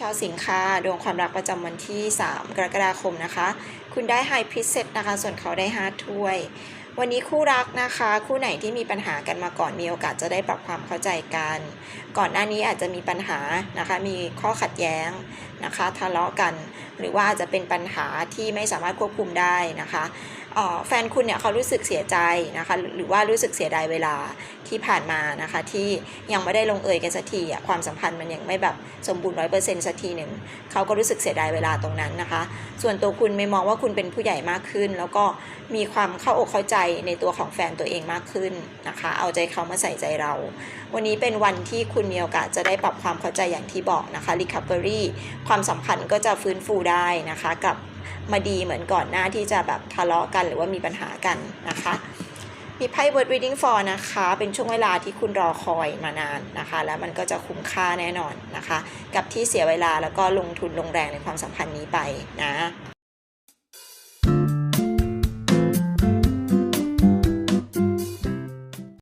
ชาวสิงคาดวงความรักประจำวันที่ 3 กรกฎาคมนะคะ คุณได้ไฮพิเศษนะคะ ส่วนเขาได้5ถ้วย วันนี้คู่รักนะคะ คู่ไหนที่มีปัญหากันมาก่อนมีโอกาสจะได้ปรับความเข้าใจกัน ก่อนหน้านี้อาจจะมีปัญหานะคะ มีข้อขัดแย้งนะคะ ทะเลาะกัน หรือว่าอาจจะเป็นปัญหาที่ไม่สามารถควบคุมได้นะคะออแฟนคุณเนี่ยเขารู้สึกเสียใจนะคะ หรือว่ารู้สึกเสียดายเวลา ที่ผ่านมานะคะ ที่ยังไม่ได้ลงเอยกันสักทีอะความสัมพันธ์มันยังไม่แบบสมบูรณ์ร้อยเปอร์เซ็นต์สักทีหนึ่งเขาก็รู้สึกเสียดายเวลาตรงนั้นนะคะ ส่วนตัวคุณไม่มองว่าคุณเป็นผู้ใหญ่มากขึ้น แล้วก็มีความเข้าอกเข้าใจในตัวของแฟนตัวเองมากขึ้นนะคะ เอาใจเขามาใส่ใจเรา วันนี้เป็นวันที่คุณมีโอกาสจะได้ปรับความเข้าใจอย่างที่บอกนะคะ recovery ความสัมพันธ์ก็จะฟื้นฟูได้นะคะกับมาดีเหมือนก่อนหน้าที่จะแบบทะเลาะกันหรือว่ามีปัญหากันนะคะ มีไพ่ word reading for นะคะ เป็นช่วงเวลาที่คุณรอคอยมานานนะคะ แล้วมันก็จะคุ้มค่าแน่นอนนะคะ กับที่เสียเวลาแล้วก็ลงทุนลงแรงในความสัมพันธ์นี้ไปนะ